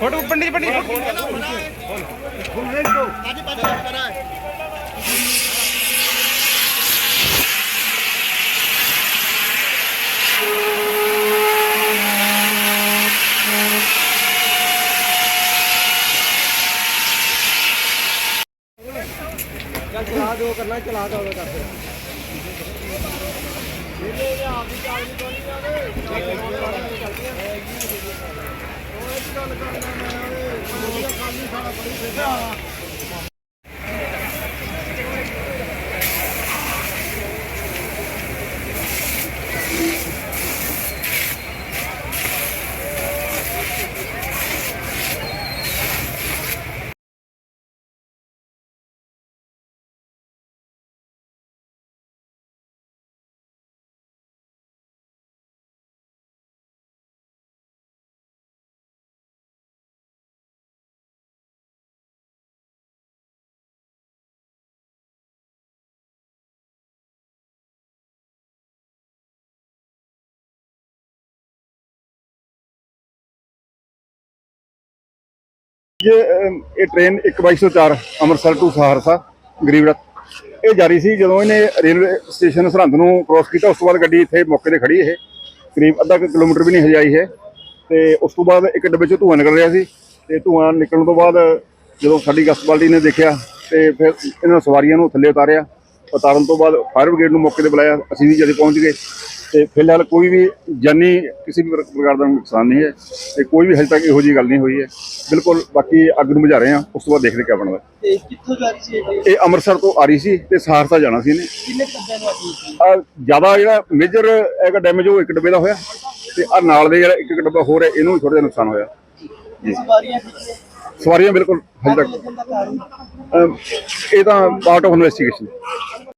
Photo पंडित पंडित चला दो करना चला दो ਪੰਡੀ ਚਲਾ ਦੋ ਕਰਨਾ ਚਲਾ ਦੋ ਕਰ ਇਹ ਜੇ ਇਹ ਟ੍ਰੇਨ 1204 ਅੰਮ੍ਰਿਤਸਰ ਟੂ ਸਹਾਰਸਾ, ਗਰੀਬ ਰਥ। ਇਹ ਜਾਰੀ ਸੀ ਜਦੋਂ ਇਹਨੇ ਰੇਲਵੇ ਸਟੇਸ਼ਨ ਸਰਹੰਦ ਨੂੰ ਕ੍ਰੋਸ ਕੀਤਾ, ਉਸ ਤੋਂ ਬਾਅਦ ਗੱਡੀ ਇੱਥੇ ਮੌਕੇ ਤੇ ਖੜੀ ਇਹ। ਕਰੀਬ ਅੱਧਾ ਕੁ ਕਿਲੋਮੀਟਰ ਵੀ ਨਹੀਂ ਹਜਾਈ ਹੈ ਤੇ ਉਸ ਤੋਂ ਬਾਅਦ ਇੱਕ ਡੱਬੇ ਚੋਂ ਧੂੰਆਂ ਨਿਕਲ ਰਿਹਾ ਸੀ। ਤੇ ਧੂੰਆਂ ਨਿਕਲਣ ਤੋਂ ਬਾਅਦ ਜਦੋਂ ਸਾਡੀ ਗਸਤ ਬਾਲਟੀ ਨੇ ਦੇਖਿਆ, ਤੇ ਫਿਰ ਇਹਨਾਂ ਸਵਾਰੀਆਂ ਨੂੰ ਥੱਲੇ ਉਤਾਰਿਆ। ਉਤਾਰਨ ਤੋਂ ਬਾਅਦ ਫਾਇਰ ਬ੍ਰਿਗੇਡ ਨੂੰ ਮੌਕੇ ਤੇ ਬੁਲਾਇਆ। ਅਸੀਂ ਵੀ ਜਦੋਂ ਪਹੁੰਚ ਗਏ। ਤੇ ਫਿਲਹਾਲ ਕੋਈ ਵੀ ਜਾਨੀ ਕਿਸੇ ਵੀ ਪ੍ਰ- ਪ੍ਰਕਾਰ ਦਾ ਨੁਕਸਾਨ ਨਹੀਂ ਹੈ ਤੇ ਕੋਈ ਵੀ ਹਜੇ ਤੱਕ ਇਹੋ ਜਿਹੀ ਗੱਲ ਨਹੀਂ ਹੋਈ ਹੈ। ਬਿਲਕੁਲ ਬਾਕੀ ਅੱਗ ਨੂੰ ਬੁਝਾ ਰਹੇ ਹਾਂ ਉਸ ਤੋਂ ਬਾਅਦ ਦੇਖਦੇ ਕਿਆ ਬਣਦਾ। ਤੇ ਕਿੱਥੋਂ ਜਾ ਰਹੀ ਸੀ ਇਹ ਇਹ ਅੰਮ੍ਰਿਤਸਰ ਤੋਂ ਆ ਰਹੀ ਸੀ ਤੇ ਸਹਾਰਸਾ ਜਾਣਾ ਸੀ ਇਹਨੇ। ਕਿੰਨੇ ਨੂੰ ਆ ਜ਼ਿਆਦਾ ਜਿਹੜਾ ਮੇਜਰ ਹੈਗਾ ਡੈਮੇਜ ਉਹ ਇੱਕ ਡੱਬੇ ਦਾ ਹੋਇਆ ਤੇ ਆ ਨਾਲ ਦੇ ਜਿਹੜਾ ਇੱਕ ਇੱਕ ਡੱਬਾ ਹੋਰ ਹੈ ਇਹਨੂੰ ਵੀ ਥੋੜਾ ਜਿਹਾ ਨੁਕਸਾਨ ਹੋਇਆ। ਸਵਾਰੀਆਂ ਠੀਕ ਨੇ? ਸਵਾਰੀਆਂ ਬਿਲਕੁਲ ਹਜੇ ਤੱਕ। ਅਮ, ਇਹ ਤਾਂ ਪਾਰਟ ਆਫ ਇਨਵੈਸਟੀਗੇਸ਼ਨ